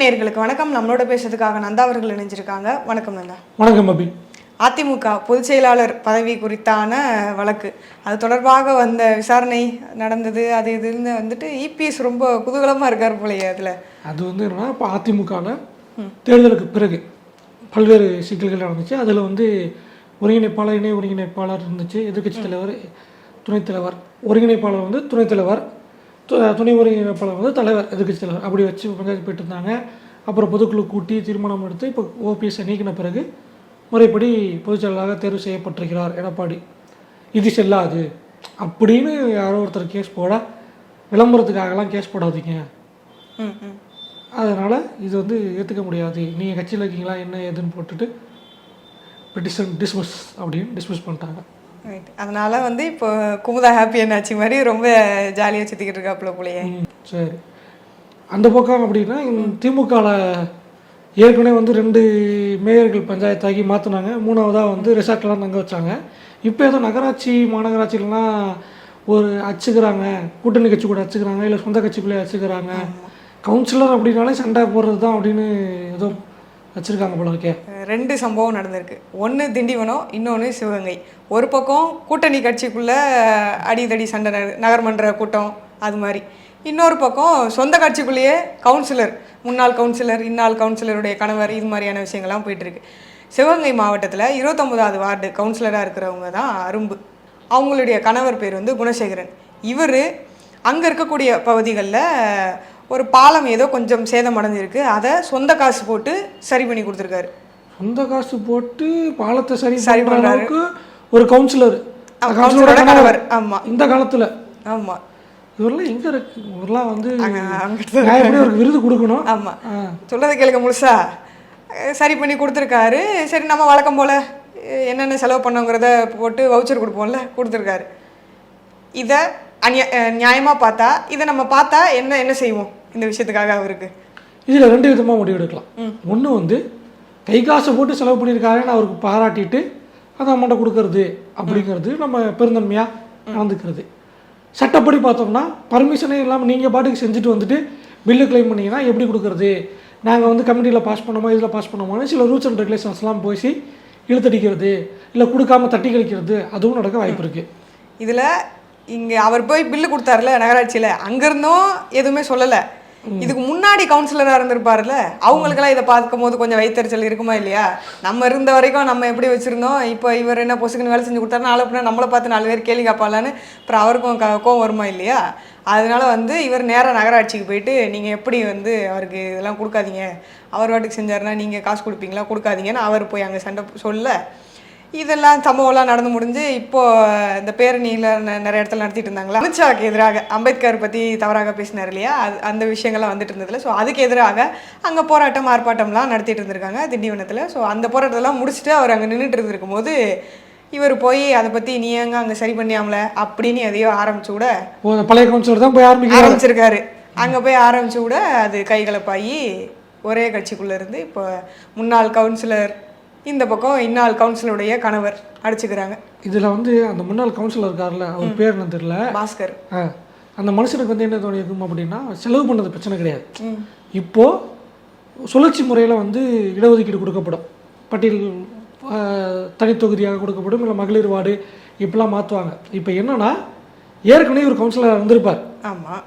நேர்களுக்கு வணக்கம். நம்மளோட பேசுறதுக்காக நந்தா அவர்கள் இணைஞ்சிருக்காங்க. வணக்கம் நந்தா. வணக்கம் அபி. அதிமுக பொதுச் செயலாளர் பதவி குறித்தான வழக்கு. அது தொடர்பாக வந்த விசாரணை நடந்தது. அது இதுன்னு வந்துட்டு இபிஎஸ் ரொம்ப குதூகலமா இருக்கார் போலயே அதுல. அது வந்து என்னன்னா இப்போ அதிமுகவில் தேர்தலுக்கு பிறகு பல்வேறு சிக்கல்கள் நடந்துச்சு. அதில் வந்து ஒருங்கிணைப்பாளர் இணை ஒருங்கிணைப்பாளர் இருந்துச்சு. எதிர்க்கட்சி தலைவர் துணைத் தலைவர். ஒருங்கிணைப்பாளர் வந்து துணைத் தலைவர் துணை ஒருங்கிணைப்பாளர் வந்து தலைவர் எதிர்க்கட்சி தலைவர். அப்படி வச்சு பஞ்சாயத்து போயிட்டு இருந்தாங்க அப்புறம் பொதுக்குழு கூட்டி தீர்மானம் எடுத்து இப்போ ஓபிஎஸ்ஸை நீக்கின பிறகு முறைப்படி பொதுச் செயலாளராக தேர்வு செய்யப்பட்டிருக்கிறார் எடப்பாடி. இது செல்லாது. அப்படின்னு யாரோ ஒருத்தர் கேஸ் போட விளம்பரத்துக்காகலாம் கேஸ் போடாதீங்க. அதனால் இது வந்து ஏற்றுக்க முடியாது. நீங்கள் கட்சியில் இருக்கீங்களா என்ன ஏதுன்னு போட்டுட்டு டிஸ்மிஸ் அப்படின்னு டிஸ்மிஸ் பண்ணிட்டாங்க. ரைட் அதனால வந்து இப்போ குமுதா ஹாப்பி என்னாச்சு மாதிரி ரொம்ப ஜாலியாக சுற்றிக்கிட்டு இருக்காப்புல ம், சரி. அந்த பக்கம் அப்படின்னா திமுகவில் ஏற்கனவே வந்து ரெண்டு மேயர்கள் பஞ்சாயத்தாகி மாற்றினாங்க மூணாவதாக வந்து ரிசார்ட்லாம் தங்க வச்சாங்க. இப்போ ஏதோ நகராட்சி மாநகராட்சியிலலாம் ஒரு அச்சுக்கிறாங்க. கூட்டணி கட்சி கூட அச்சுக்கிறாங்க. இல்லை சொந்த கட்சிக்குள்ளே அச்சுக்கிறாங்க. கவுன்சிலர் அப்படின்னாலே சண்டை போடுறது தான் அப்படின்னு ஏதோ வச்சுருக்காங்க போல இருக்கே. ரெண்டு சம்பவம் நடந்திருக்கு. ஒன்று திண்டிவனம் இன்னொன்று சிவகங்கை. ஒரு பக்கம் கூட்டணி கட்சிக்குள்ளே அடிதடி சண்டை நகர்மன்ற கூட்டம் அது மாதிரி. இன்னொரு பக்கம் சொந்த கட்சிக்குள்ளேயே கவுன்சிலர் முன்னாள் கவுன்சிலர் இன்னாள் கவுன்சிலருடைய கணவர் இது மாதிரியான விஷயங்கள்லாம் போயிட்டுருக்கு. சிவகங்கை மாவட்டத்தில் இருபத்தொம்போதாவது வார்டு கவுன்சிலராக இருக்கிறவங்க தான் அரும்பு. அவங்களுடைய கணவர் பேர் வந்து குணசேகரன். இவர் அங்கே இருக்கக்கூடிய பகுதிகளில் ஒரு பாலம் ஏதோ கொஞ்சம் சேதமடைஞ்சிருக்கு அதை சொந்த காசு போட்டு சரி பண்ணி கொடுத்துருக்காரு. சொந்த காசு போட்டு பாலத்தை சரி சரி. அளவுக்கு ஒரு கவுன்சிலர் கவுன்சிலரோட கணவர். கணவர், ஆமா. இந்த காலத்துல. ஆமாம் இவரெல்லாம் எங்க இருக்கு? இவரெல்லாம் வந்து ஒரு விருது கொடுக்கணும்? ஆமாம் ஆ. சொல்றதை கேளுங்க முழுசா. சரி பண்ணி கொடுத்துருக்காரு. சரி நம்ம வழக்கம் போல் என்னென்ன செலவு பண்ணோங்கிறத போட்டு வவுச்சர் கொடுப்போம்ல கொடுத்துருக்காரு. இதை அநியா நியாயமாக பார்த்தா இதை நம்ம பார்த்தா என்ன என்ன செய்வோம்? இந்த விஷயத்துக்காக அவருக்கு. இதுல ரெண்டு விதமா முடிவு எடுக்கலாம் ஒண்ணு வந்து கை காசை போட்டு செலவு பண்ணியிருக்காருன்னு அவருக்கு பாராட்டிட்டு அந்த அமௌண்ட்டை கொடுக்கறது அப்படிங்கிறது நம்ம பெருந்தன்மையாக நடந்துக்கிறது. சட்டப்படி பார்த்தோம்னா பர்மிஷனே இல்லாமல் நீங்கள் பாட்டுக்கு செஞ்சுட்டு வந்துட்டு பில்லு கிளைம் பண்ணீங்கன்னா எப்படி கொடுக்கறது? நாங்கள் வந்து கமிட்டியில் பாஸ் பண்ணோமா இதில் பாஸ் பண்ணோமான்னு சில ரூல்ஸ் அண்ட் ரெகுலேஷன்ஸ்லாம் போய் இழுத்தடிக்கிறது. இல்லை கொடுக்காம தட்டி கழிக்கிறது அதுவும் நடக்க வாய்ப்பு இருக்குது இதில் இங்கே அவர் போய் பில்லு கொடுத்தாருல நகராட்சியில். அங்கேருந்தும் எதுவுமே சொல்லலை. இதுக்கு முன்னாடி கவுன்சிலராக இருந்திருப்பாருல்ல? அவங்களுக்கெல்லாம் இதை பார்க்கும் போது கொஞ்சம் வைத்தறிச்சல் இருக்குமா இல்லையா? நம்ம இருந்த வரைக்கும் நம்ம எப்படி வச்சுருந்தோம்? இப்போ இவர் என்ன பொசுக்குன்னு வேலை செஞ்சு கொடுத்தாரு நாலு பின்ன நம்மளை பார்த்து நாலு பேர் கேள்வி காப்பாளான்னு அப்புறம் அவருக்கும் கோவம் வருமா இல்லையா? அதனால வந்து இவர் நேராக நகராட்சிக்கு போயிட்டு நீங்கள் எப்படி வந்து அவருக்கு இதெல்லாம் கொடுக்காதீங்க? அவர் வாட்டுக்கு செஞ்சாருன்னா நீங்கள் காசு கொடுப்பீங்களா? கொடுக்காதீங்கன்னு அவர் போய் அங்கே சண்டை சொல்ல இதெல்லாம் சம்பவம்லாம் நடந்து முடிஞ்சு இப்போ இந்த பேரணியில் நிறைய இடத்துல நடத்திட்டு இருந்தாங்களா? அமித்ஷாவுக்கு எதிராக அம்பேத்கர் பற்றி தவறாக பேசினார் இல்லையா? அது அந்த விஷயங்கள்லாம் வந்துட்டு இருந்ததுல. ஸோ அதுக்கு எதிராக அங்கே போராட்டம் ஆர்ப்பாட்டம்லாம் நடத்திட்டு இருந்திருக்காங்க திண்டிவனத்தில். ஸோ அந்த போராட்டத்தெல்லாம் முடிச்சுட்டு அவர் அங்கே நின்றுட்டு இருந்திருக்கும் போது இவர் போய் அதை பற்றி நீ எங்க அங்கே சரி பண்ணியாமல? அப்படின்னு எதையோ ஆரம்பிச்சு அந்த பழைய கவுன்சிலர் தான் போய் ஆரம்பிக்கிறார். ஆரம்பிச்சிருக்காரு. அங்கே போய் ஆரம்பிச்சு விட அது கைகலப்பாகி ஒரே கட்சிக்குள்ளே இருந்து இப்போ முன்னாள் கவுன்சிலர் இந்த பக்கம் இன்னாள் கவுன்சிலருடைய கணவர் அடிச்சுக்கிறாங்க. இதில் வந்து அந்த முன்னாள் கவுன்சிலர் இருக்கார்ல அவர் பேர் என்ன தெரியல. பாஸ்கர். அந்த மனுஷனுக்கு வந்து என்ன தோணியிருக்கும் அப்படின்னா செலவு பண்ணது பிரச்சனை கிடையாது. ம். இப்போ சுழற்சி முறையில் வந்து இடஒதுக்கீடு கொடுக்கப்படும். பட்டியல் தனித்தொகுதியாக கொடுக்கப்படும் இல்லை மகளிர் வார்டு இப்படிலாம் மாற்றுவாங்க இப்போ என்னன்னா ஏற்கனவே ஒரு கவுன்சிலர் இருந்திருப்பார். ஆமாம்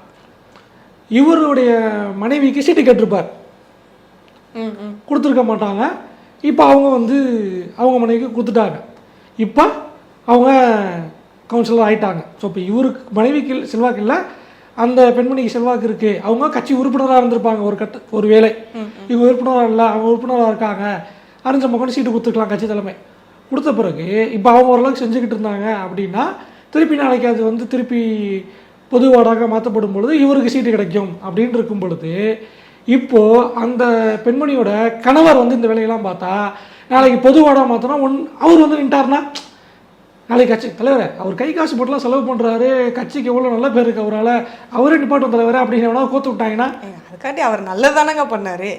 இவருடைய மனைவிக்கு சீட்டு கேட்டிருப்பார். கொடுத்துருக்க மாட்டாங்க. இப்போ அவங்க வந்து அவங்க மனைவிக்கு கொடுத்துட்டாங்க. இப்போ அவங்க கவுன்சிலர் ஆயிட்டாங்க. ஸோ இப்போ இவருக்கு மனைவிக்கு செல்வாக்கு இல்லை அந்த பெண்மணிக்கு செல்வாக்கு இருக்கு. அவங்க கட்சி உறுப்பினராக இருந்திருப்பாங்க ஒரு கட்ட ஒரு வேலை இவங்க உறுப்பினராக இல்லை அவங்க உறுப்பினராக இருக்காங்க. அறிஞ்ச மக்கள் சீட்டு கொடுத்துருக்கலாம் கட்சி தலைமை. கொடுத்த பிறகு இப்போ அவங்க ஓரளவுக்கு செஞ்சுக்கிட்டு இருந்தாங்க அப்படின்னா திருப்பி நாளைக்கு அது வந்து திருப்பி பொது வார்டாக மாற்றப்படும் பொழுது இவருக்கு சீட்டு கிடைக்கும். அப்படின்னு இருக்கும் பொழுது இப்போ அந்த பெண்மணியோட கணவர் வந்து இந்த வேலையெல்லாம் பார்த்தா நாளைக்கு பொது வார்டாக மாற்றினா ஒன் அவர் வந்து நின்ட்டார்னா நாளைக்கு கட்சி தலைவரே அவர் கை காசு போட்டுலாம் செலவு பண்ணுறாரு கட்சிக்கு எவ்வளோ நல்ல பேர் இருக்கு அவரால் அவரே நிப்பாட்டும் தலைவரே அப்படின்னு எவனா கோத்து விட்டாங்கன்னா அதுக்காண்டி அவர் நல்லதானங்க பண்ணாரு.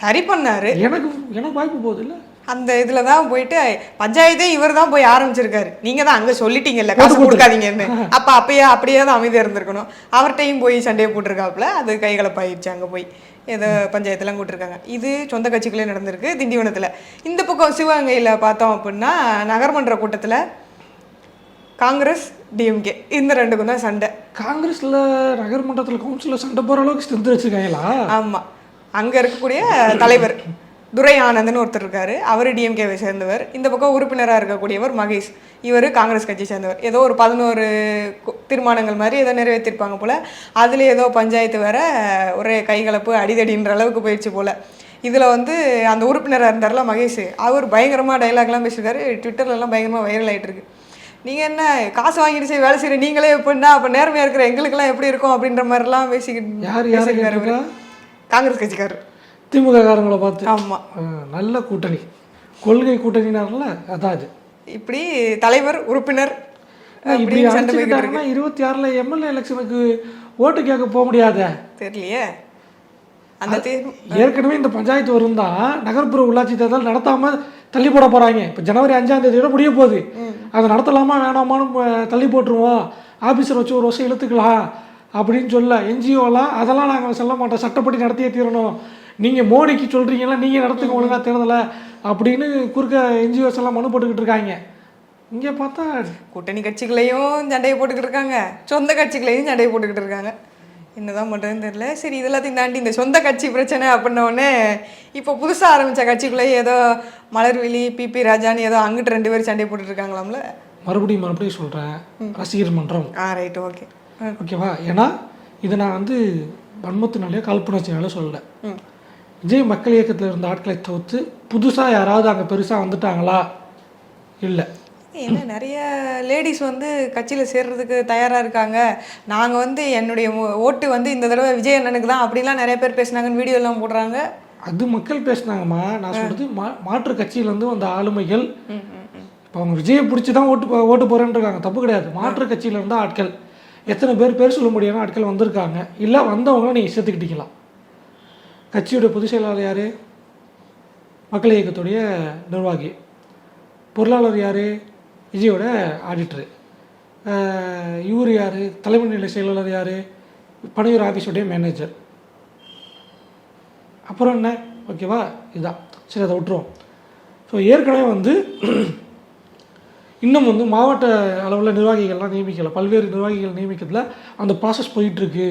சரி பண்ணாரு. எனக்கு எனக்கு வாய்ப்பு போகுது இல்லை? அந்த இதில் தான் போயிட்டு பஞ்சாயத்தே இவர் தான் போய் ஆரம்பிச்சிருக்காரு. நீங்கள் தான் அங்கே சொல்லிட்டீங்கல்ல காசு கொடுக்காதீங்கன்னு. அப்போ அப்பயே அப்படியே தான் அமைதியாக இருந்திருக்கணும். அவர்கிட்டையும் போய் சண்டையை போட்டிருக்காப்புல அது கைகலப்பாயிடுச்சு அங்கே போய். ஏதோ பஞ்சாயத்துலாம் கூட்டிருக்காங்க. இது சொந்த கட்சிக்குள்ளே நடந்திருக்கு திண்டிவனத்தில். இந்த பக்கம் சிவகங்கையில் பார்த்தோம் அப்படின்னா நகர்மன்ற கூட்டத்தில் காங்கிரஸ் டிஎம்கே இந்த ரெண்டுக்கும் தான் சண்டை. காங்கிரஸில் நகர்மன்றத்தில் கவுன்சிலில் சண்டை போகிற அளவுக்கு ஸ்ட்ரென்த் வச்சுருக்காங்களா? ஆமாம் அங்கே இருக்கக்கூடிய தலைவர். துரை ஆனந்த்னு ஒருத்தர் இருக்காரு. அவர் டிஎம்கேவை சேர்ந்தவர். இந்த பக்கம் உறுப்பினராக இருக்கக்கூடியவர் மகேஷ். இவர் காங்கிரஸ் கட்சியை சேர்ந்தவர். ஏதோ ஒரு பதினோரு தீர்மானங்கள் மாதிரி ஏதோ நிறைவேற்றிருப்பாங்க போல். அதில் ஏதோ பஞ்சாயத்து வேற ஒரே கைகலப்பு அடிதடின்ற அளவுக்கு போயிடுச்சு போல். இதில் வந்து அந்த உறுப்பினராக இருந்தார்ல மகேஷ். அவர் பயங்கரமாக டைலாக்லாம் பேசியிருக்காரு. ட்விட்டர்லலாம் பயங்கரமாக வைரல் ஆயிட்டு இருக்கு நீங்கள் என்ன காசு வாங்கிட்டு சரி வேலை செய்கிற நீங்களே எப்படின்னா அப்போ நேர்மையாக இருக்கிற எங்களுக்கெல்லாம் எப்படி இருக்கும் அப்படின்ற மாதிரிலாம் பேசிக்கிட்டு யார். காங்கிரஸ் கட்சிக்காரர். திமுக காரங்களை பார்த்து ஆமாம் நல்ல கூட்டணி. கொள்கை கூட்டணினார்ல அதான் அது இப்படி தலைவர் உறுப்பினர் இப்படி அழைச்சிக்கிட்டாங்கன்னா இருபத்தி ஆறில் எம்எல்ஏ எலெக்ஷனுக்கு ஓட்டு கேட்க போக முடியாதே? தெரியலையே. அந்த ஏற்கனவே இந்த பஞ்சாயத்து வரும் தான் நகர்ப்புற உள்ளாட்சி தேர்தல் நடத்தாம தள்ளி போட போறாங்க. இப்போ ஜனவரி அஞ்சாம் தேதியோட முடிய போகுது. அதை நடத்தலாமா வேணாமான்னு தள்ளி போட்டுருவோம். ஆபீசர் வச்சு ஒரு வருஷம் இழுத்துக்கலாம் அப்படின்னு சொல்ல என்ஜிஓலாம் அதெல்லாம் நாங்கள் சொல்ல மாட்டோம். சட்டப்படி நடத்தியே தீரணும். நீங்கள் மோடிக்கு சொல்கிறீங்களா நீங்கள் நடத்துங்க ஒழுங்கா தேர்தலை அப்படின்னு குறுக்க என்ஜிஓஸ் எல்லாம் மனு போட்டுக்கிட்டு இருக்காங்க. இங்கே பார்த்தா கூட்டணி கட்சிகளையும் சண்டையை போட்டுக்கிட்டு இருக்காங்க. சொந்த கட்சிகளையும் சண்டையை போட்டுக்கிட்டு இருக்காங்க. என்னதான் பண்ணுறதுன்னு தெரியல. சரி இது எல்லாத்தையும் தாண்டி இந்த சொந்த கட்சி பிரச்சனை அப்படின்ன உடனே இப்போ புதுசாக ஆரம்பித்த கட்சிக்குள்ளேயே ஏதோ மலர்விழி பிபி ராஜான்னு ஏதோ அங்கிட்டு ரெண்டு பேரும் சண்டை போட்டுட்டு இருக்காங்களாம்ல? மறுபடியும் மறுபடியும் சொல்கிறேன் ரசிகர் மன்றம். ஆ ரைட்டு ஓகே ஓகேவா? ஏன்னா இதை நான் வந்து வன்மத்தினாலேயோ கல்பனாச்சினாலே சொல்லலை. ம். விஜய் மக்கள் இயக்கத்தில் இருந்த ஆட்களை தவிர்த்து புதுசாக யாராவது அங்கே பெருசாக வந்துட்டாங்களா? இல்லை. என்ன நிறைய லேடிஸ் வந்து கட்சியில் சேர்றதுக்கு தயாராக இருக்காங்க. நாங்கள் வந்து என்னுடைய ஓட்டு வந்து இந்த தடவை விஜய் அண்ணனுக்கு தான். அப்படிலாம் நிறைய பேர் பேசுனாங்கன்னு வீடியோ எல்லாம் போடுறாங்க. அது மக்கள் பேசுனாங்கம்மா. நான் சொல்றது மா மாற்று கட்சியிலேருந்து வந்த ஆளுமைகள். இப்போ அவங்க விஜயை பிடிச்சி தான் ஓட்டு ஓட்டு போகிறேன்னு இருக்காங்க. தப்பு கிடையாது. மாற்று கட்சியில இருந்த ஆட்கள். எத்தனை பேர் பேர் சொல்ல முடியாத ஆட்கள் வந்திருக்காங்க. இல்லை வந்தவங்கள நீங்கள் சேர்த்துக்கிட்டீங்களா? கட்சியோட பொதுச் செயலாளர் யார்? மக்கள் இயக்கத்துடைய நிர்வாகி. பொருளாளர் யார்? விஜயோட ஆடிட்டரு இவர் யார்? தலைமை நிலை செயலாளர் யார்? பனையூர் ஆஃபீஸோடைய மேனேஜர் அப்புறம் என்ன? ஓகேவா? இதுதான். சரி அதை விட்டுருவோம். ஸோ ஏற்கனவே வந்து இன்னும் வந்து மாவட்ட அளவில் நிர்வாகிகள்லாம் நியமிக்கல. பல்வேறு நிர்வாகிகள் நியமிக்கிறதுல அந்த ப்ராசஸ் போயிட்டுருக்கு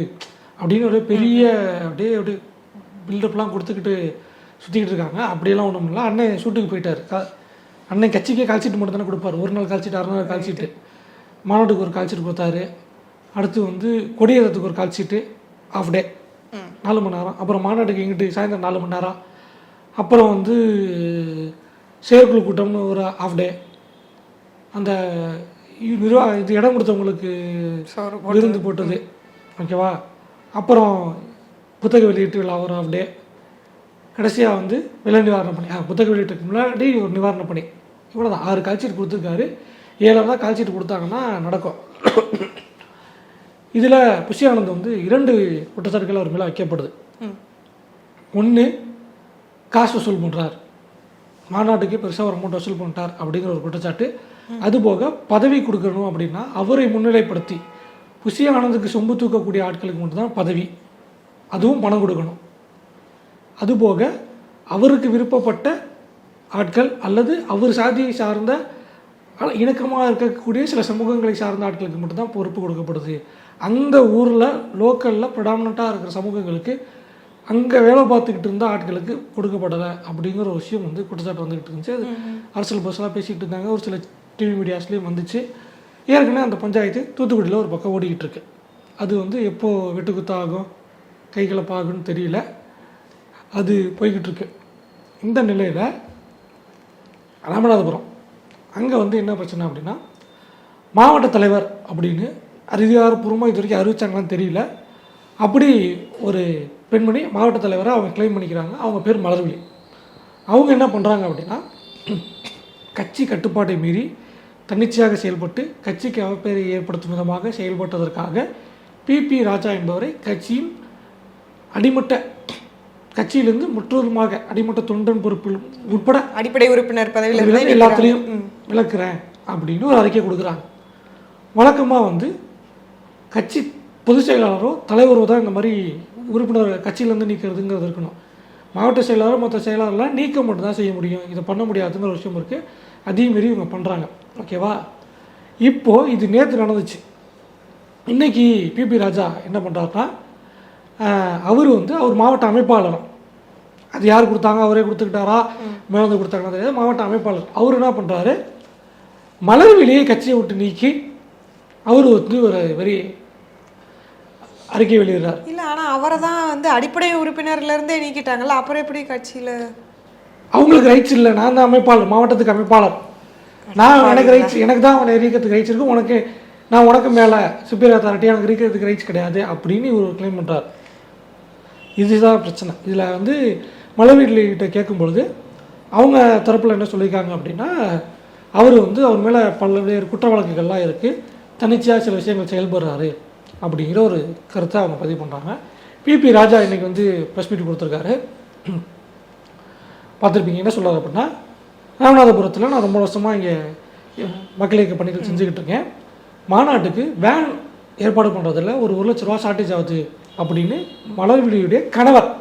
அப்படின்னு ஒரு பெரிய அப்படியே அப்படியே பில்டப்லாம் கொடுத்துக்கிட்டு சுற்றிக்கிட்டு இருக்காங்க. அப்படியெல்லாம் ஒன்றும் இல்லை. அண்ணன் ஷூட்டுக்கு போயிட்டார். க அண்ணன் கட்சிக்கே கால்ஷீட் மட்டும் தானே கொடுப்பார். ஒரு நாள் கால்ஷீட் அரை நாள் கால்ஷீட்டு மாநாட்டுக்கு ஒரு கால்ஷீட் கொடுத்தாரு. அடுத்து வந்து கொடியேறத்துக்கு ஒரு கால்ஷீட்டு ஆஃப் டே நாலு மணி நேரம். அப்புறம் மாநாட்டுக்கு எங்கிட்டு சாயந்தரம் நாலு மணி நேரம். அப்புறம் வந்து செயற்குழு கூட்டம்னு ஒரு ஆஃப் டே அந்த நிர்வா இது இடம் கொடுத்தவங்களுக்கு விருந்து போட்டது. ஓகேவா அப்புறம் புத்தக வெளியீட்டு விழா ஆஃப் டே கடைசியாக வந்து விலை நிவாரண பணி. புத்தக வெளியீட்டுக்கு முன்னாடி ஒரு நிவாரண பணி. இவ்வளோ தான் ஆறு கால்ஷீட் கொடுத்துருக்காரு. ஏழாவது தான் கால்ஷீட் கொடுத்தாங்கன்னா நடக்கும். இதில் புஷி ஆனந்த் வந்து இரண்டு குற்றச்சாட்டுகள் அவர் மேலே வைக்கப்படுது. ஒன்று காசு வசூல் பண்ணுறார் மாநாட்டுக்கு பெருசாக ஒரு அமௌண்ட் வசூல் பண்ணிட்டார் அப்படிங்கிற ஒரு குற்றச்சாட்டு. அதுபோக பதவி கொடுக்கணும் அப்படின்னா அவரை முன்னிலைப்படுத்தி புஷி ஆனந்துக்கு சொம்பு தூக்கக்கூடிய ஆட்களுக்கு மட்டும்தான் பதவி. அதுவும் பணம் கொடுக்கணும். அதுபோக அவருக்கு விருப்பப்பட்ட ஆட்கள் அல்லது அவர் சாதியை சார்ந்த இணக்கமாக இருக்கக்கூடிய சில சமூகங்களை சார்ந்த ஆட்களுக்கு மட்டும்தான் பொறுப்பு கொடுக்கப்படுது. அந்த ஊரில் லோக்கலில் ப்ரடாமினண்ட்டாக இருக்கிற சமூகங்களுக்கு அங்கே வேலை பார்த்துக்கிட்டு இருந்த ஆட்களுக்கு கொடுக்கப்படலை அப்படிங்கிற ஒரு விஷயம் வந்து குற்றச்சாட்டு வந்துக்கிட்டு இருந்துச்சு. அது அரசியல் பஸ்ஸெல்லாம் பேசிக்கிட்டு இருந்தாங்க. ஒரு சில டிவி மீடியாஸ்லேயும் வந்துச்சு. ஏற்கனவே அந்த பஞ்சாயத்து தூத்துக்குடியில் ஒரு பக்கம் ஓடிக்கிட்டு இருக்கு. அது வந்து எப்போ வெட்டுக்குத்தாகும் கைகலப்பாகும்னு தெரியல. அது போய்கிட்டுருக்கு. இந்த நிலையில் ராமநாதபுரம் அங்கே வந்து என்ன பிரச்சனை அப்படின்னா மாவட்ட தலைவர் அப்படின்னு அதிகாரப்பூர்வமாக இது வரைக்கும் அறிவிச்சாங்களான்னு தெரியல. அப்படி ஒரு பெண்மணி மாவட்ட தலைவரை அவங்க கிளைம் பண்ணிக்கிறாங்க. அவங்க பேர் மலர்விழி. அவங்க என்ன பண்ணுறாங்க அப்படின்னா கட்சி கட்டுப்பாட்டை மீறி தன்னிச்சையாக செயல்பட்டு கட்சிக்கு அவப்பேரை ஏற்படுத்தும் விதமாக செயல்பட்டதற்காக பிபி ராஜா என்பவரை கட்சியின் அடிமட்ட கட்சியிலிருந்து முற்றுவதுமாக அடிமட்ட தொண்டன் பொறுப்பில் உட்பட அடிப்படை உறுப்பினர் பதவியில் எல்லாத்துலேயும் விளக்குறேன் அப்படின்னு ஒரு அறிக்கை கொடுக்குறாங்க. வழக்கமாக வந்து கட்சி பொதுச் செயலாளரோ தலைவரோ தான் இந்த மாதிரி உறுப்பினர் கட்சியிலேருந்து நீக்கிறதுங்கிறது இருக்கணும். மாவட்ட செயலாளர் மற்ற செயலாளர்லாம் நீக்க மட்டும் தான் செய்ய முடியும். இதை பண்ண முடியாதுங்கிற ஒரு விஷயம் இருக்குது அதையும் மீறி இவங்க பண்ணுறாங்க ஓகேவா இப்போது இது நேற்று நடந்துச்சு. இன்னைக்கு பிபி ராஜா என்ன பண்ணுறாருன்னா அவர் வந்து அவர் மாவட்ட அமைப்பாளர். அது யார் கொடுத்தாங்க? அவரே கொடுத்துக்கிட்டாரா? மேலே கொடுத்தாங்கன்னா தெரியாது. மாவட்ட அமைப்பாளர். அவர் என்ன பண்ணுறாரு மலர்விழியை கட்சியை விட்டு நீக்கி அவர் வந்து ஒரு வெறி அறிக்கை வெளியிடுறார். இல்ல ஆனா அவரை தான் வந்து அடிப்படை உறுப்பினர்ல இருந்தே நீக்கிட்டாங்கல்ல. அப்புறம் எப்படி கட்சியில? அவங்களுக்கு ரைட்ஸ் இல்லை. நான் தான் அமைப்பாளர். மாவட்டத்துக்கு அமைப்பாளர். நான் எனக்கு ரைட்ஸ் எனக்கு தான் அவனை எரிக்கிறதுக்கு ரைட்ஸ் இருக்கு. உனக்கு நான் உனக்கு மேலே சுப்பீரியர் அத்தாரிட்டி எனக்கு இருக்கிறதுக்கு ரைட்ஸ் கிடையாது அப்படின்னு இவர் கிளைம் பண்ணுறார் இதுதான் பிரச்சனை. இதில் வந்து மலர்வீட்லிகிட்ட கேட்கும்பொழுது அவங்க தரப்பில் என்ன சொல்லியிருக்காங்க அப்படின்னா அவர் வந்து அவர் மேலே பல்வேறு குற்ற வழக்குகள்லாம் இருக்குது தனிச்சையாக சில விஷயங்கள் செயல்படுறாரு அப்படிங்கிற ஒரு கருத்தை அவங்க பதிவு பண்ணுறாங்க பிபி ராஜா இன்றைக்கி வந்து ப்ரெஸ் மீட் கொடுத்துருக்காரு. பார்த்துருப்பீங்க. என்ன சொல்கிறார் அப்படின்னா ராமநாதபுரத்தில் நான் ரொம்ப வருஷமாக இங்கே மக்களுக்கு பணிகள் செஞ்சுக்கிட்டு இருக்கேன். மாநாட்டுக்கு வேன் ஏற்பாடு பண்ணுறதுல ஒரு ஒரு லட்ச ரூபா ஷார்ட்டேஜ் ஆகுது அப்படின்னு மலர்விழியுடைய கணவர்.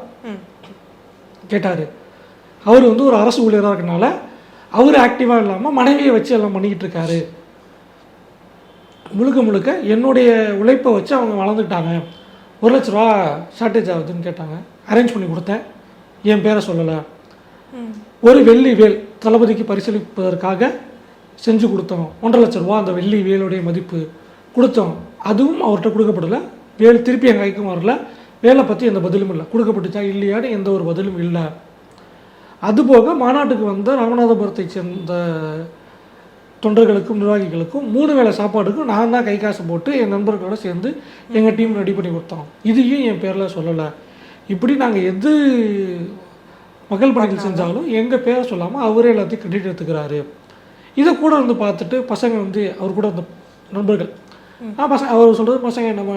கேட்டார். அவர் வந்து ஒரு அரசு ஊழியராக இருக்கனால அவர் ஆக்டிவாக இல்லாமல் மனைவியை வச்சு எல்லாம் பண்ணிக்கிட்டு இருக்காரு. முழுக்க முழுக்க என்னுடைய உழைப்பை வச்சு அவங்க வளர்ந்துக்கிட்டாங்க. ஒரு லட்ச ரூபா ஷார்ட்டேஜ் ஆகுதுன்னு கேட்டாங்க. அரேஞ்ச் பண்ணி கொடுத்தேன். என் பேரை சொல்லலை. ஒரு வெள்ளி வேல் தளபதிக்கு பரிசீலிப்பதற்காக செஞ்சு கொடுத்தோம். ஒன்றரை லட்ச ரூபா அந்த வெள்ளி வேலுடைய மதிப்பு கொடுத்தோம். அதுவும் அவர்கிட்ட கொடுக்கப்படலை. வேலை திருப்பி எங்கள் கைக்கும் வரல வேலை பற்றி எந்த பதிலும் இல்லை. கொடுக்கப்பட்டுச்சா இல்லையான்னு எந்த ஒரு பதிலும் இல்லை. அதுபோக மாநாட்டுக்கு வந்த ராமநாதபுரத்தை சேர்ந்த தொண்டர்களுக்கும் நிர்வாகிகளுக்கும் மூணு வேளை சாப்பாடுக்கும் நான் தான் கை காசு போட்டு என் நண்பர்களோட சேர்ந்து எங்கள் டீம் ரெடி பண்ணி கொடுத்தோம். இதையும் என் பேரில் சொல்லலை. இப்படி நாங்கள் எது மக்கள் பணிகள் செஞ்சாலும் எங்கள் பேரை சொல்லாமல் அவரே எல்லாத்தையும் கிரெடிட் எடுத்துக்கிறாரு. இதை கூட வந்து பார்த்துட்டு பசங்க வந்து அவர் கூட அந்த நண்பர்கள் பசங்க அவர் சொல்கிறது பசங்க நம்ம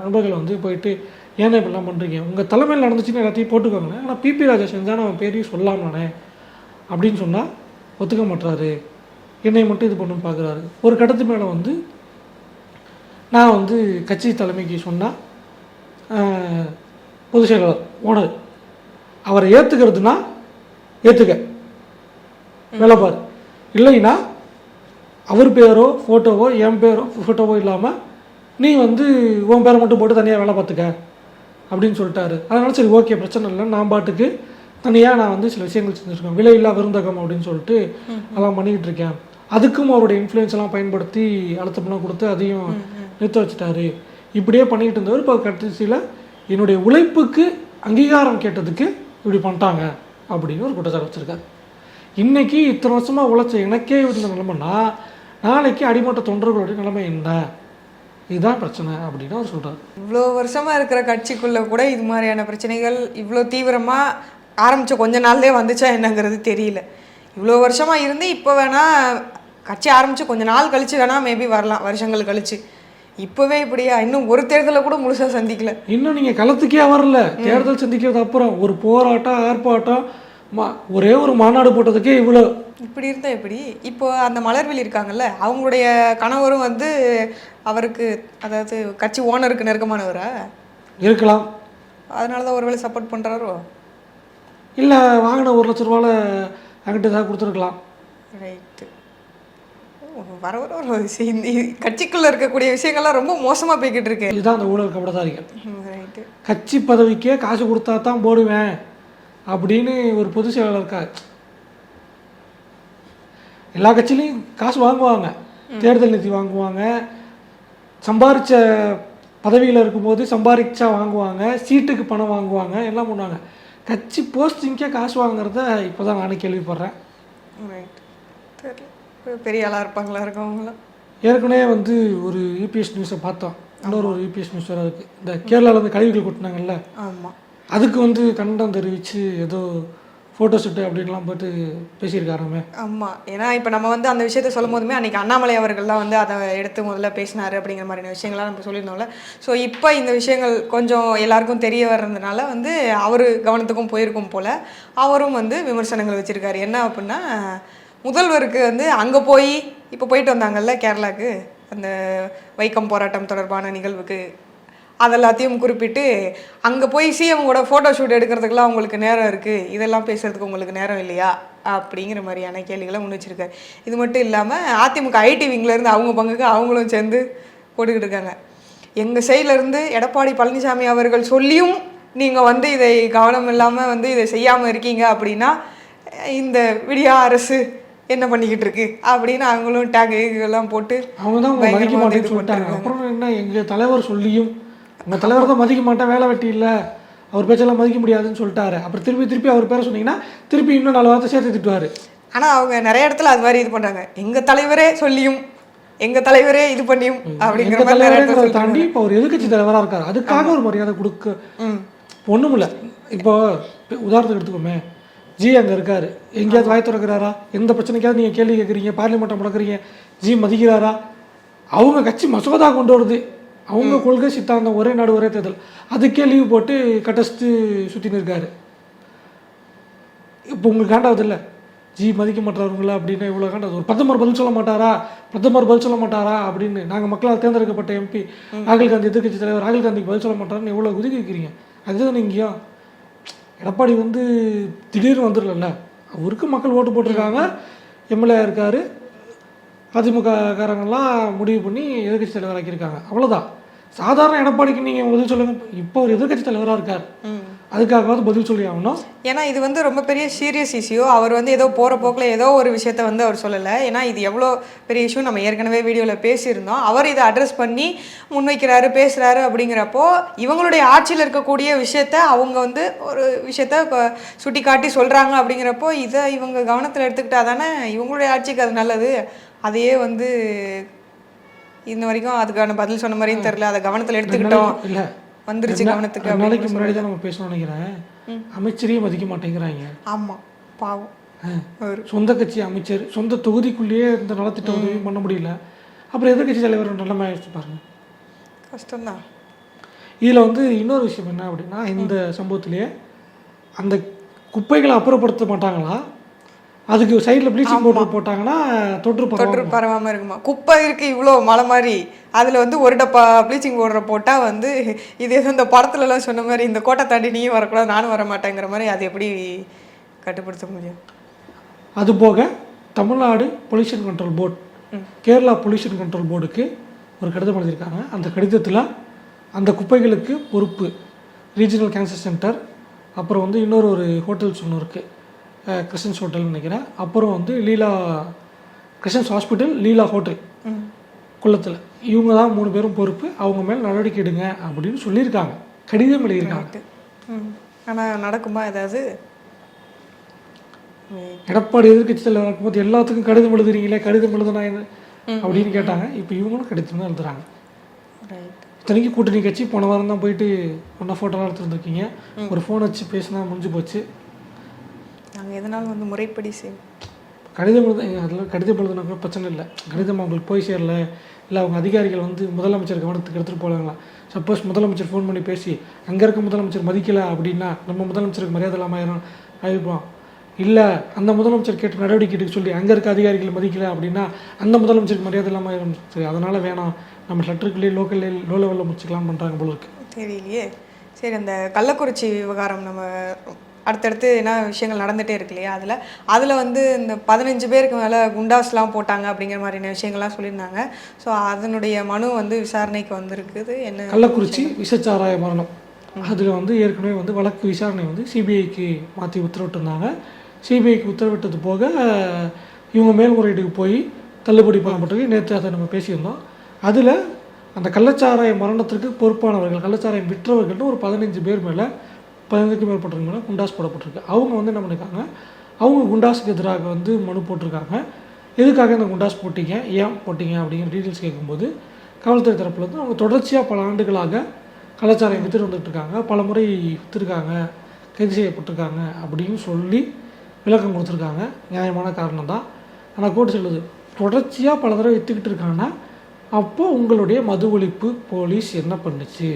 நண்பர்கள் வந்து போயிட்டு ஏன்னா இப்படிலாம் பண்ணுறீங்க உங்கள் தலைமையில் நடந்துச்சுன்னு எல்லாத்தையும் போட்டுக்கோங்கண்ணே ஆனால் பிபி ராஜா செஞ்சால் அவன் பேரையும் சொல்லலாம்ண்ணே அப்படின்னு சொன்னால் ஒத்துக்க மாட்டாரு என்னை மட்டும் இது பண்ணு பார்க்குறாரு ஒரு கட்டத்து மேலே வந்து நான் வந்து கட்சி தலைமைக்கு சொன்னால் பொதுச் செயலாளர் ஓனர் அவரை ஏற்றுக்கிறதுனா ஏற்றுக்க வேலை பாரு. இல்லைன்னா அவர் பேரோ ஃபோட்டோவோ என் பேரோ ஃபோட்டோவோ இல்லாமல் நீ வந்து உன் பேரை மட்டும் போட்டு தனியாக வேலை பார்த்துக்க அப்படின்னு சொல்லிட்டாரு. அதனால சரி ஓகே பிரச்சனை இல்லை. நான் பாட்டுக்கு தனியாக நான் வந்து சில விஷயங்கள் செஞ்சுருக்கேன். விலையில்லா விருந்தகம் அப்படின்னு சொல்லிட்டு அதெல்லாம் பண்ணிக்கிட்டு இருக்கேன். அதுக்கும் அவருடைய இன்ஃப்ளூயன்ஸ் எல்லாம் பயன்படுத்தி அழுத்தம்லாம் கொடுத்து அதையும் நிறுத்த வச்சுட்டாரு. இப்படியே பண்ணிக்கிட்டு இருந்தவர் இப்போ கடைசியில் என்னுடைய உழைப்புக்கு அங்கீகாரம் கேட்டதுக்கு இப்படி பண்ணிட்டாங்க அப்படின்னு ஒரு குற்றச்சாட்டு வச்சுருக்காரு. இன்னைக்கு இத்தனை வருஷமாக உழைச்ச எனக்கே இருந்த நிலைமைன்னா நாளைக்கு அடிமட்ட தொண்டர்களுடைய நிலைமை என்ன? இதுதான் பிரச்சனை அப்படின்னு அவர் சொல்கிறார் இவ்வளோ வருஷமா இருக்கிற கட்சிக்குள்ள கூட இது மாதிரியான பிரச்சனைகள் இவ்வளோ தீவிரமா ஆரம்பிச்ச கொஞ்ச நாள்லயே வந்துச்சா என்னங்கிறது தெரியல. இவ்வளோ வருஷமா இருந்து இப்போ வேணா கட்சி ஆரம்பிச்சு கொஞ்ச நாள் கழிச்சு வேணா மேபி வரலாம் வருஷங்கள் கழிச்சு. இப்போவே இப்படியா? இன்னும் ஒரு தேர்தலை கூட முழுசா சந்திக்கல. இன்னும் நீங்கள் களத்துக்கே வரல. தேர்தல் சந்திக்கிறது அப்புறம் ஒரு போராட்டம் ஆர்ப்பாட்டம் ஒரே ஒரு மாநாடு போட்டதுக்கே இவ்வளோ இப்படி இருந்தா எப்படி? இப்போ அந்த மலர்விழி இருக்காங்கல்ல அவங்களுடைய கணவரும் வந்து அவருக்கு அதாவது கட்சி ஓனருக்கு நெருக்கமானவரா? இருக்கலாம். அதனால தான் ஒருவேளை சப்போர்ட் பண்றாரோ? இல்லை வாங்கின ஒரு லட்ச ரூபாவில் அங்கிட்ட ஏதாவது கொடுத்துருக்கலாம். ரைட்டு வர வர ஒரு விஷயம். இந்த கட்சிக்குள்ள இருக்கக்கூடிய விஷயங்கள்லாம் ரொம்ப மோசமா போய்கிட்டு இருக்கு. இதுதான் அந்த ஊழல் கபடதாரிகள். கட்சி பதவிக்கே காசு கொடுத்தா தான் போடுவேன் அப்படின்னு ஒரு பொதுச் செயலாளர் இருக்கார். எல்லா கட்சியிலையும் காசு வாங்குவாங்க. தேர்தல் நிதி வாங்குவாங்க. சம்பாரிச்ச பதவியில் இருக்கும்போது சம்பாரிச்சா வாங்குவாங்க. சீட்டுக்கு பணம் வாங்குவாங்க. எல்லாம் பண்ணுவாங்க. கட்சி போஸ்டிங்கே காசு வாங்குறத இப்போ தான் நானே கேள்விப்படுறேன். பெரிய ஆளா இருப்பாங்களா இருக்கவங்களாம் ஏற்கனவே வந்து ஒரு யூபிஎஸ் நியூஸை பார்த்தோம். இன்னொரு ஒரு யூபிஎஸ் நியூஸ் வேறு இருக்குது இந்த கேரளாவில் இருந்து கழிவுகள் கொட்டினாங்கல்ல. ஆமா. அதுக்கு வந்து கண்டனம் தெரிவித்து ஏதோ ஃபோட்டோ ஷூட்டு அப்படின்லாம் போட்டு பேசியிருக்காருமே. ஆமாம் ஏன்னா இப்போ நம்ம வந்து அந்த விஷயத்த சொல்லும் போதுமே அன்றைக்கி அண்ணாமலை அவர்கள்லாம் வந்து அதை எடுத்து முதல்ல பேசினாரு அப்படிங்கிற மாதிரியான விஷயங்கள்லாம் நம்ம சொல்லியிருந்தோம்ல. ஸோ இப்போ இந்த விஷயங்கள் கொஞ்சம் எல்லாருக்கும் தெரிய வர்றதுனால வந்து அவர் கவனத்துக்கும் போயிருக்கும் போல் அவரும் வந்து விமர்சனங்கள் வச்சுருக்காரு. என்ன அப்படின்னா முதல்வருக்கு வந்து அங்கே போய் இப்போ போயிட்டு வந்தாங்கல்ல கேரளாவுக்கு அந்த வைக்கம் போராட்டம் தொடர்பான நிகழ்வுக்கு அதெல்லாத்தையும் குறிப்பிட்டு அங்கே போய் சிஎம் கூட ஃபோட்டோ ஷூட் எடுக்கிறதுக்கெல்லாம் உங்களுக்கு நேரம் இருக்குது இதெல்லாம் பேசுறதுக்கு உங்களுக்கு நேரம் இல்லையா? அப்படிங்கிற மாதிரியான கேள்விகளை முன் வச்சிருக்காரு. இது மட்டும் இல்லாமல் அதிமுக ஐடி விங்லேருந்து அவங்க பங்குக்கு அவங்களும் சேர்ந்து போட்டுக்கிட்டு இருக்காங்க. எங்கள் சைட்லேருந்து எடப்பாடி பழனிசாமி அவர்கள் சொல்லியும் நீங்கள் வந்து இதை கவனம் இல்லாமல் வந்து இதை செய்யாமல் இருக்கீங்க அப்படின்னா இந்த விடியா அரசு என்ன பண்ணிக்கிட்டு இருக்கு? அப்படின்னு அவங்களும் டேக் எல்லாம் போட்டு அவங்க தான் மதிக்க மாட்டேன்னு சொல்லிட்டாங்க. அப்புறம் என்ன? எங்கள் தலைவர் சொல்லியும் உங்கள் தலைவர் தான் மதிக்க மாட்டேன் வேலை வெட்டி இல்லை. அவர் பேச்செல்லாம் மதிக்க முடியாதுன்னு சொல்லிட்டாரு. அப்புறம் திருப்பி திருப்பி அவர் பேரை சொன்னீங்கன்னா திருப்பி இன்னும் நாலு வார்த்தை சேர்த்து திட்டுவார். ஆனா அவங்க நிறைய இடத்துல அது மாதிரி இது பண்றாங்க. எங்க தலைவரே சொல்லியும் எங்க தலைவரே இது பண்ணியும் அப்படிங்கிற எங்கள் சொல்றாங்க. தாண்டி இப்போ அவர் எதிர்க்கட்சி தலைவராக இருக்கார். அதுக்காக ஒரு மரியாதை கொடுக்க ஒன்றும் இல்லை இப்போ உதாரணத்துக்கு எடுத்துக்கோமே. ஜி அங்கே இருக்காரு. எங்கேயாவது வாய் திறக்கிறாரா? எந்த பிரச்சனைக்காவது நீங்கள் கேள்வி கேட்குறீங்க பார்லிமெண்ட்டை முடக்குறீங்க ஜி மதிக்கிறாரா? அவங்க கட்சி மசோதா கொண்டு வருது. அவங்க கொள்கை சித்தாந்தம் ஒரே நாடு ஒரே தேர்தல். அதுக்கே லீவ் போட்டு கட்டஸ்ட்டு சுற்றின்னு இருக்காரு. இப்போ உங்களுக்கு காண்டாவது இல்லை? ஜி மதிக்க மாட்டாருங்களா அப்படின்னு இவ்வளோ காண்டாது ஒரு பிரதமர் பதில் சொல்ல மாட்டாரா? பிரதமர் பதில் சொல்ல மாட்டாரா? அப்படின்னு நாங்கள் மக்களால் தேர்ந்தெடுக்கப்பட்ட எம்பி ராகுல் காந்தி எதிர்க்கட்சி தலைவர் ராகுல் காந்திக்கு பதில் சொல்ல மாட்டாருன்னு எவ்வளோ குதிக்க வைக்கிறீங்க? அதுதான் இங்கேயும் எடப்பாடி வந்து திடீர்னு வந்துடல அவருக்கு மக்கள் ஓட்டு போட்டிருக்காங்க. எம்எல்ஏ இருக்காரு. அதிமுக காரங்கெல்லாம் முடிவு பண்ணி எதிர்க்கட்சி தலைவர் ஆக்கியிருக்காங்க அவ்வளோதான் சாதாரண எடப்பாடிக்கு நீங்கள் பதில் சொல்லுங்க. இப்போ ஒரு எதிர்க்கட்சி தலைவராக இருக்கார். அதுக்காகவாவது பதில் சொல்லி ஆகணும். ஏன்னா இது வந்து ரொம்ப பெரிய சீரியஸ் இஷ்யூ அவர் வந்து ஏதோ போகிற போக்கில் ஏதோ ஒரு விஷயத்த வந்து அவர் சொல்லலை. ஏன்னா இது எவ்வளோ பெரிய இஷ்யூ நம்ம ஏற்கனவே வீடியோவில் பேசியிருந்தோம். அவர் இதை அட்ரஸ் பண்ணி முன்வைக்கிறாரு பேசுகிறாரு அப்படிங்கிறப்போ இவங்களுடைய ஆட்சியில் இருக்கக்கூடிய விஷயத்த அவங்க வந்து ஒரு விஷயத்த இப்போ சுட்டி காட்டி சொல்கிறாங்க அப்படிங்கிறப்போ இதை இவங்க கவனத்தில் எடுத்துக்கிட்டா தானே இவங்களுடைய ஆட்சிக்கு அது நல்லது. அதையே வந்து இன்ன வரைக்கும் அதுக்கான பதில் சொன்ன மாதிரியும் தெரில அதை கவனத்தில் எடுத்துக்கிட்டோம். இல்லை. வந்துருச்சு கவனத்துக்கு நாளைக்கு முன்னாடி தான் நம்ம பேசணும்னு நினைக்கிறேன். அமைச்சரையே மதிக்க மாட்டேங்கிறாங்க. ஆமாம் பாவம். சொந்த கட்சி அமைச்சர் சொந்த தொகுதிக்குள்ளேயே இந்த நலத்திட்ட உதவி பண்ண முடியல. அப்புறம் எதிர்க்கட்சி தலைவர் நிலைமை ஆயிடுச்சு பாருங்க. கஷ்டம்தான். இதில் வந்து இன்னொரு விஷயம் என்ன அப்படின்னா இந்த சம்பவத்திலேயே அந்த குப்பைகளை அப்புறப்படுத்த மாட்டாங்களா? அதுக்கு சைடில் ப்ளீச்சிங் பவுடர் போட்டாங்கன்னா தொற்று தொற்று பரவும் பரவாம இருக்குமா? குப்பை இருக்கு இவ்வளோ மலை மாதிரி. அதில் வந்து ஒரு டப்பா ப்ளீச்சிங் பவுடரை போட்டால் வந்து இது ஏதோ இந்த படத்துலலாம் சொன்ன மாதிரி இந்த கோட்டை தாண்டி நீயும் வரக்கூடாது நானும் வர மாட்டேங்கிற மாதிரி அது எப்படி கட்டுப்படுத்த முடியும்? அதுபோக Tamil Nadu pollution control board Kerala pollution control போர்டுக்கு ஒரு கடிதம் எழுதியிருக்காங்க. அந்த கடிதத்தில் அந்த குப்பைகளுக்கு பொறுப்பு ரீஜனல் கேன்சர் சென்டர் அப்புறம் வந்து இன்னொரு ஒரு ஹோட்டல்ஸ் ஒன்று இருக்குது கிறிஸ்டன்ஸ் ஹோட்டல்னு நினைக்கிறேன். அப்புறம் வந்து Leela Christians hospital Leela hotel குளத்தில். இவங்க தான் மூணு பேரும் பொறுப்பு. அவங்க மேல் நடவடிக்கை எடுங்க அப்படின்னு சொல்லியிருக்காங்க. கடிதம் எழுதியிருக்காங்க. ஆனால் நடக்குமா ஏதாவது? எடப்பாடி எதிர்க்கட்சி தலைவர் இருக்கும்போது எல்லாத்துக்கும் கடிதம் எழுதுறீங்களே கடிதம் எழுதுனா அப்படின்னு கேட்டாங்க. இப்போ இவங்களும் கடிதம் தான் எழுதுறாங்க. இத்தனைக்கு கூட்டணி கட்சி போன வாரம் தான் போயிட்டு ஒன்றா ஃபோட்டோலாம் எடுத்துருந்துருக்கீங்க ஒரு ஃபோன் வச்சு பேசினா முடிஞ்சு போச்சு. நாங்கள் எதனாலும் வந்து முறைப்படி செய்வோம் கடிதம் எழுத அதெல்லாம் கடிதம் எழுதுனா கூட பிரச்சனை இல்லை. கடிதம் அவங்களுக்கு போய் சேரல. இல்லை அவங்க அதிகாரிகள் வந்து முதலமைச்சர் கவனத்துக்கு எடுத்துகிட்டு போகலாங்களா சப்போஸ் முதலமைச்சர் ஃபோன் பண்ணி பேசி அங்கே இருக்க முதலமைச்சர் மதிக்கல அப்படின்னா நம்ம முதலமைச்சருக்கு மரியாதை இல்லாமல் ஆயிரும் ஆயிருப்போம். இல்லை அந்த முதலமைச்சர் கேட்டு நடவடிக்கை எடுக்க சொல்லி அங்கே இருக்க அதிகாரிகள் மதிக்கல அப்படின்னா அந்த முதலமைச்சருக்கு மரியாதை இல்லாமல் ஆயிரும். சரி அதனால் வேணாம். நம்ம லெட்டருக்குள்ளேயே லோக்கல்லே லோ லெவலில் முடிச்சுக்கலாம் பண்ணுறாங்க போல இருக்கு. தெரியலையே. சரி அந்த கள்ளக்குறிச்சி விவகாரம் நம்ம அடுத்தடுத்து என்ன விஷயங்கள் நடந்துகிட்டே இருக்கு இல்லையா? அதில் அதில் வந்து இந்த பதினஞ்சு பேருக்கு மேலே குண்டாஸ்லாம் போட்டாங்க அப்படிங்கிற மாதிரியான விஷயங்கள்லாம் சொல்லியிருந்தாங்க. ஸோ அதனுடைய மனு வந்து விசாரணைக்கு வந்திருக்குது. என்ன கள்ளக்குறிச்சி விசச்சாராய மரணம். அதில் வந்து ஏற்கனவே வந்து வழக்கு விசாரணை வந்து சிபிஐக்கு மாற்றி உத்தரவிட்டிருந்தாங்க. சிபிஐக்கு உத்தரவிட்டது போக இவங்க மேல்முறையீடுக்கு போய் தள்ளுபடி பண்ணப்பட்டது நேற்று அதை நம்ம பேசியிருந்தோம். அதில் அந்த கள்ளச்சாராய மரணத்திற்கு பொறுப்பானவர்கள் கள்ளச்சாராயம் விற்றவர்கள்னு ஒரு பதினஞ்சு பேர் மேலே பதினஞ்சுக்கு மேற்பட்டவங்க மேலே குண்டாஸ் போடப்பட்டிருக்கு. அவங்க வந்து என்ன பண்ணியிருக்காங்க அவங்க குண்டாஸுக்கு எதிராக வந்து மனு போட்டிருக்காங்க. எதுக்காக இந்த குண்டாஸ் போட்டீங்க? ஏன் போட்டீங்க? அப்படிங்கிற டீட்டெயில்ஸ் கேட்கும்போது காவல்துறை தரப்பில் வந்து அவங்க தொடர்ச்சியாக பல ஆண்டுகளாக கலாச்சாரம் வித்துட்டு வந்துட்டுருக்காங்க. பல முறை விற்றுருக்காங்க கைது செய்யப்பட்டிருக்காங்க அப்படின்னு சொல்லி விளக்கம் கொடுத்துருக்காங்க. நியாயமான காரணம் தான். ஆனால் கோர்ட் சொல்லுது தொடர்ச்சியாக பல தடவை விற்றுக்கிட்டு இருக்காங்கன்னா அப்போது உங்களுடைய மது ஒழிப்பு போலீஸ் என்ன பண்ணுச்சு?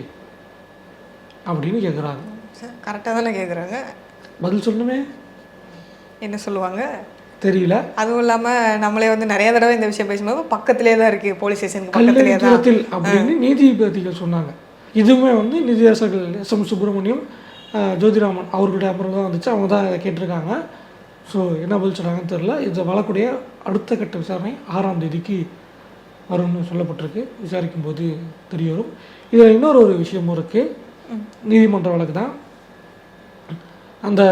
அப்படின்னு கேட்குறாங்க கரெக்டாக தானே கேட்குறாங்க பதில் சொல்லணுமே? என்ன சொல்லுவாங்க? தெரியல. அதுவும் இல்லாமல் நம்மளே வந்து நிறைய தடவை இந்த விஷயம் பேசும்போது பக்கத்துலேயே தான் இருக்குது போலீஸ் ஸ்டேஷனுக்கு கல்லறை பக்கத்துலேயே தான். அப்படின்னு நீதிபதிகள் சொன்னாங்க. இதுவுமே வந்து நிதியரசர்கள் எஸ். எம். சுப்பிரமணியம் ஜோதிராமன் அவர்களுடைய அப்புறம் தான் வந்துச்சு. அவங்க தான் இதை கேட்டிருக்காங்க. ஸோ என்ன பதில் சொல்கிறாங்கன்னு தெரில இது வரக்கூடிய அடுத்த கட்ட விசாரணை ஆறாம் தேதிக்கு வரும்னு சொல்லப்பட்டிருக்கு. விசாரிக்கும் போது தெரிய வரும் இதில் இன்னொரு ஒரு விஷயமும் இருக்குது நீதிமன்ற வழக்கு தான். அந்த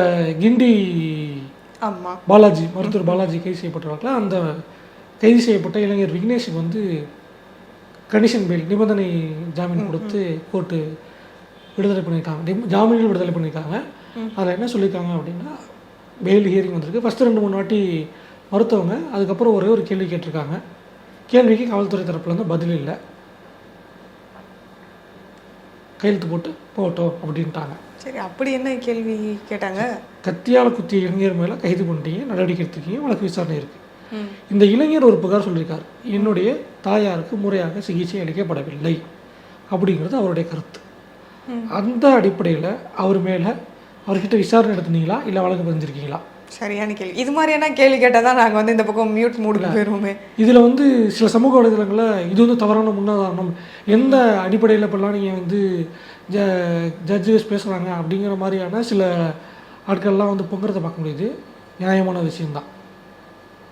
கிண்டி ஆமா. பாலாஜி மருத்துவர் பாலாஜி கைது செய்யப்பட்டிருக்காங்களா அந்த கைது செய்யப்பட்ட இளைஞர் விக்னேஷுக்கு வந்து கண்டிஷன் பெயில் நிபந்தனை ஜாமீன் கொடுத்து கோர்ட்டு விடுதலை பண்ணியிருக்காங்க ஜாமீனில் விடுதலை பண்ணியிருக்காங்க அதில் என்ன சொல்லியிருக்காங்க அப்படின்னா பெயில் ஹியரிங் வந்திருக்கு. ஃபஸ்ட்டு ரெண்டு மூணு வாட்டி மறுத்தவங்க அதுக்கப்புறம் ஒரே ஒரு கேள்வி கேட்டிருக்காங்க. கேள்விக்கு காவல்துறை தரப்புலேருந்து பதில் இல்லை. கையெழுத்து போட்டு போகட்டும் அப்படின்ட்டாங்க. சரி அப்படி என்ன கேள்வி கேட்டாங்க? கத்தியால் குத்திய இளைஞர் மேலே கைது பண்ணிட்டீங்க நடவடிக்கை எடுத்துக்கீங்க வழக்கு விசாரணை இருக்குது. இந்த இளைஞர் ஒரு புகார் சொல்லியிருக்கார். என்னுடைய தாயாருக்கு முறையாக சிகிச்சை அளிக்கப்படவில்லை அப்படிங்கிறது அவருடைய கருத்து. அந்த அடிப்படையில் அவர் மேலே அவர்கிட்ட விசாரணை நடத்துனீங்களா இல்லை வழக்கு பதிஞ்சிருக்கீங்களா? சரியான கேள்வி. இது மாதிரியான கேள்வி கேட்டால் தான் நாங்கள் வந்து இந்த பக்கம் மியூட் மூடுக்கு போயிருவோமே. இதில் வந்து சில சமூக வலைதளங்களில் இது வந்து தவறான முன்னுதாரணம். எந்த அடிப்படையில் இப்போல்லாம் நீங்கள் வந்து ஜ ஜட்ஜஸ் பேசுகிறாங்க அப்படிங்கிற மாதிரியான சில ஆட்கள்லாம் வந்து பொங்குறத பார்க்க முடியுது. நியாயமான விஷயம்தான்.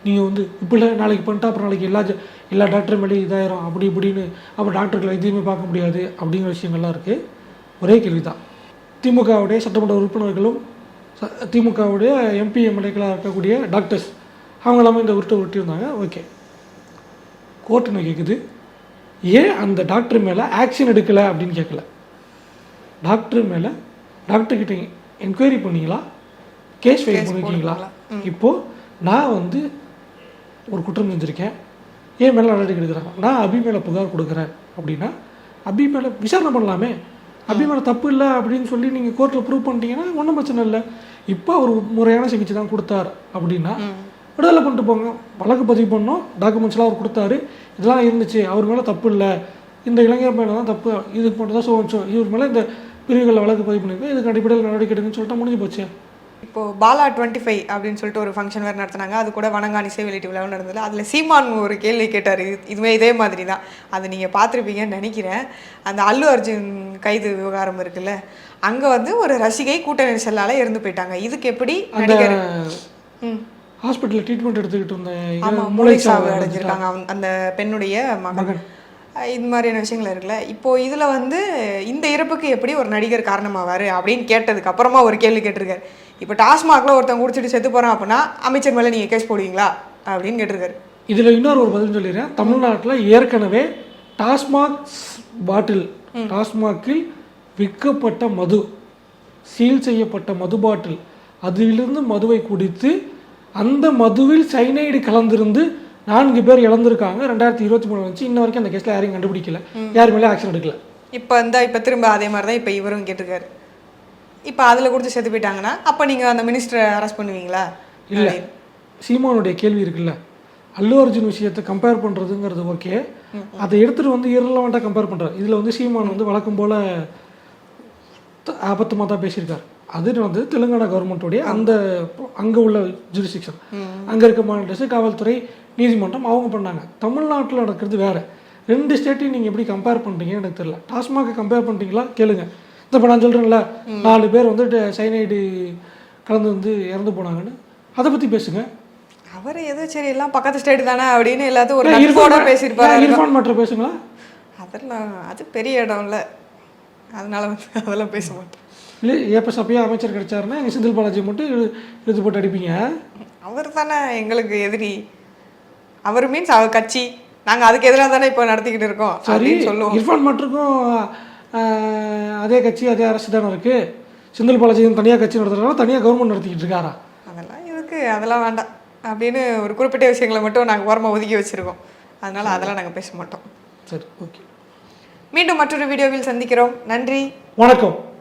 நீங்கள் வந்து இப்போ இல்லை நாளைக்கு பண்ணிட்டா அப்புறம் நாளைக்கு எல்லா ஜ- எல்லா டாக்டர் மேலே இதாயிரும் அப்படி இப்படின்னு அப்போ டாக்டர்களை எதையுமே பார்க்க முடியாது அப்படிங்கிற விஷயங்கள்லாம் இருக்குது ஒரே கேள்வி தான் திமுகவுடைய சட்டமன்ற உறுப்பினர்களும் ச- திமுகவுடைய எம்பி எம்எல்ஏக்களாக இருக்கக்கூடிய டாக்டர்ஸ் அவங்க எல்லாமே இந்த உருட்டை உருட்டியிருந்தாங்க ஓகே. கோர்ட் கேட்குது ஏன் அந்த டாக்டர் மேலே ஆக்ஷன் எடுக்கலை அப்படின்னு கேட்கல டாக்டர் மேலே டாக்டர்கிட்ட என்கொயரி பண்ணீங்களா? கேஸ் ஃபைல் பண்ணிருக்கீங்களா? இப்போது நான் வந்து ஒரு குற்றம் செஞ்சுருக்கேன். ஏன் மேலே நடவடிக்கை எடுக்கிறாங்க நான் அபி மேலே புகார் கொடுக்குறேன் அப்படின்னா அபி மேலே விசாரணை பண்ணலாமே. அபி மேலே தப்பு இல்லை அப்படின்னு சொல்லி நீங்கள் கோர்ட்டில் ப்ரூவ் பண்ணிட்டீங்கன்னா ஒன்றும் பிரச்சனை இல்லை. இப்போ அவர் முறையான சிகிச்சை தான் கொடுத்தார் அப்படின்னா விடுதலை பண்ணிட்டு போங்க. வழக்கு பதிவு பண்ணோம். டாக்குமெண்ட்ஸ்லாம் அவர் கொடுத்தாரு. இதெல்லாம் இருந்துச்சு. அவர் மேலே தப்பு இல்லை. இந்த இளைஞர் மேலே தான் தப்பு. இதுக்கு மட்டும் தான் சோச்சோ இவர் மேலே இந்த பிரிவுகளில் வழக்கு பதிவு பண்ணிருக்கோம் இதுக்கு அடிப்படையில் நடவடிக்கை எடுங்கன்னு சொல்லிட்டு முடிஞ்சு போச்சு. இப்போ பாலா டுவெண்ட்டி ஃபைவ் அப்படின்னு சொல்லிட்டு ஒரு ஃபங்க்ஷன் வேறு நடத்துனாங்க. அது கூட வணங்கான் இசை வெளியீட்டு விழாவும் நடந்தது. அதில் சீமான் ஒரு கேள்வி கேட்டார். இதுவே இதே மாதிரி தான் அது நீங்கள் பார்த்துருப்பீங்கன்னு நினைக்கிறேன். அந்த அல்லு அர்ஜுன் கைது விவகாரம் இருக்குல்ல அங்கே வந்து ஒரு ரசிகை கூட்ட நெரிசலால் இறந்து போயிட்டாங்க. இதுக்கு எப்படி நடிகர்? ஹாஸ்பிட்டலில் ட்ரீட்மெண்ட் எடுத்துக்கிட்டு இருந்த மூளை சாவு அடைஞ்சிருக்காங்க. அந்த பெண்ணுடைய மகன். இது மாதிரியான விஷயங்கள் இருக்குல்ல. இப்போ இதில் வந்து இந்த இறப்புக்கு எப்படி ஒரு நடிகர் காரணமாவார் அப்படின்னு கேட்டதுக்கு அப்புறமா ஒரு கேள்வி கேட்டிருக்காரு. இப்போ டாஸ்மாகில் ஒருத்தன் குடிச்சிட்டு செத்து போகிறான் அப்படின்னா அமைச்சர் மேலே நீங்கள் கேஸ் போடுவீங்களா? அப்படின்னு கேட்டிருக்காரு. இதில் இன்னொரு ஒரு பதில் சொல்லிடுறேன். தமிழ்நாட்டில் ஏற்கனவே டாஸ்மாக் பாட்டில் டாஸ்மாகில் விற்கப்பட்ட மது சீல் செய்யப்பட்ட மது பாட்டில் அதிலிருந்து மதுவை குடித்து அந்த மதுவில் சைனைடு கலந்திருந்து நான்கு பேர் இழந்திருக்காங்க. ரெண்டாயிரத்தி இருபத்தி மூணு வந்துச்சு. இன்ன வரைக்கும் அந்த கேஸில் யாரையும் கண்டுபிடிக்கல. யார் மேலே ஆக்ஷன் எடுக்கல. இப்போ இந்த இப்போ திரும்ப அதே மாதிரி தான் இப்போ இவரும் கேட்டிருக்காரு. இப்போ அதில் கொடுத்து செத்து போயிட்டாங்கன்னா அப்போ நீங்கள் அந்த மினிஸ்டரை அரெஸ்ட் பண்ணுவீங்களா? இல்லை. சீமானுடைய கேள்வி இருக்குல்ல. அல்லு அர்ஜுன் விஷயத்தை கம்பேர் பண்ணுறதுங்கிறது ஓகே அதை எடுத்துகிட்டு வந்து இரலவெண்ட்டாக கம்பேர் பண்ணுறாரு இதில் வந்து சீமான் வந்து வழக்கம் போல் ஆபத்தமாக தான் பேசியிருக்காரு. அது வந்து தெலுங்கானா கவர்மெண்ட்டோடைய அந்த அங்கே உள்ள ஜூரிஸ்டிக்ஷன் அங்கே இருக்க மாநில காவல்துறை நீதிமன்றம் அவங்க பண்ணாங்க. தமிழ்நாட்டில் நடக்கிறது வேறு. ரெண்டு ஸ்டேட்டையும் நீங்கள் எப்படி கம்பேர் பண்ணுறீங்கன்னு எனக்கு தெரியல. டாஸ்மாகை கம்பேர் பண்ணுறீங்களா கேளுங்க. இந்த இப்போ நான் சொல்கிறேன்ல நாலு பேர் வந்து சைனைடு கலந்து வந்து இறந்து போனாங்கன்னு. அதை பற்றி பேசுங்க. அவர் எதோ சரி எல்லாம் பக்கத்து ஸ்டேட் தானே அப்படின்னு எல்லாத்தையும் ஒரு இர்ஃபான் பேசியிருப்பாரு இர்ஃபான் மேட்ரு பேசுங்களா? அதெல்லாம் அது பெரிய இடம்ல. அதனால வந்து அதெல்லாம் பேச மாட்டேன் இல்லை ஏப்ப சப்பையா அமைச்சர் கிடைச்சாருன்னா எங்கள் செந்தில் பாலாஜி மட்டும் இழு- இழுத்து போட்டு அடிப்பீங்க. அவர் தானே எங்களுக்கு எதிரி. அவர் மீன்ஸ் அவர் கட்சி. நாங்கள் அதுக்கு எதிராக தானே இப்போ நடத்திக்கிட்டு இருக்கோம் சரி சொல்லுவோம். இர்ஃபான் மட்டுக்கும் அதே கட்சி அதே அரசு தானே இருக்குது செந்தில் பாலாஜி தனியாக கட்சி நடத்துறதுனால தனியாக கவர்மெண்ட் நடத்திக்கிட்டு இருக்காரா? அதெல்லாம் எதுக்கு அதெல்லாம் வேண்டாம் அப்படின்னு ஒரு குறிப்பிட்ட விஷயங்களை மட்டும் நாங்கள் ஓரமாக ஒதுக்கி வச்சிருக்கோம். அதனால அதெல்லாம் நாங்கள் பேச மாட்டோம். சரி ஓகே. மீண்டும் மற்றொரு வீடியோவில் சந்திக்கிறோம். நன்றி. வணக்கம்.